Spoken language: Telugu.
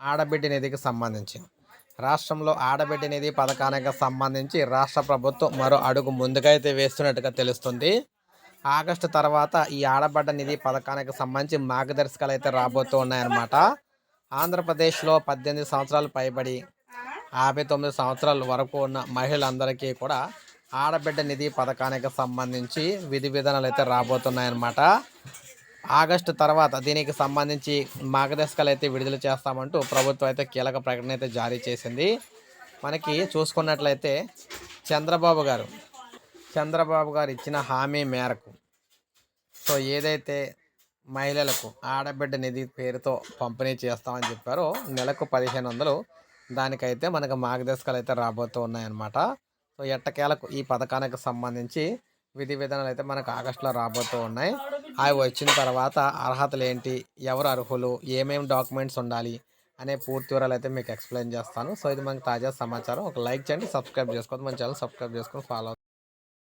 ఆడబిడ్డ నిధికి సంబంధించి. రాష్ట్రంలో ఆడబిడ్డ నిధి పథకానికి సంబంధించి రాష్ట్ర ప్రభుత్వం మరో అడుగు ముందుకైతే వేస్తున్నట్టుగా తెలుస్తుంది. ఆగస్టు తర్వాత ఈ ఆడబడ్డ నిధి పథకానికి సంబంధించి మార్గదర్శకాలు అయితే రాబోతూ ఉన్నాయన్నమాట. ఆంధ్రప్రదేశ్లో పద్దెనిమిది సంవత్సరాలు పైబడి యాభై తొమ్మిది సంవత్సరాల వరకు ఉన్న మహిళలందరికీ కూడా ఆడబిడ్డ నిధి పథకానికి సంబంధించి విధి విధానాలు అయితే రాబోతున్నాయన్నమాట. ఆగస్టు తర్వాత దీనికి సంబంధించి మార్గదర్శకాలు అయితే విడుదల చేస్తామంటూ ప్రభుత్వం అయితే కీలక ప్రకటన అయితే జారీ చేసింది. మనకి చూసుకున్నట్లయితే చంద్రబాబు గారు చంద్రబాబు గారు ఇచ్చిన హామీ మేరకు సో ఏదైతే మహిళలకు ఆడబిడ్డ నిధి పేరుతో పంపిణీ చేస్తామని చెప్పారో నెలకు పదిహేను వందలు దానికైతే మనకు మార్గదర్శకాలు అయితే రాబోతూ ఉన్నాయన్నమాట. సో ఎట్టకేలకు ఈ పథకానికి సంబంధించి విధి విధానాలు అయితే మనకు ఆగస్టులో రాబోతూ ఉన్నాయి. అవి వచ్చిన తర్వాత అర్హతలు ఏంటి ఎవరు అర్హులు ఏమేమి డాక్యుమెంట్స్ ఉండాలి అనే పూర్తి వివరాలు అయితే మీకు ఎక్స్ప్లెయిన్ చేస్తాను. సో ఇది మనకు తాజా సమాచారం. ఒక లైక్ చేయండి సబ్స్క్రైబ్ చేసుకోండి మన ఛానల్ సబ్స్క్రైబ్ చేసుకొని ఫాలో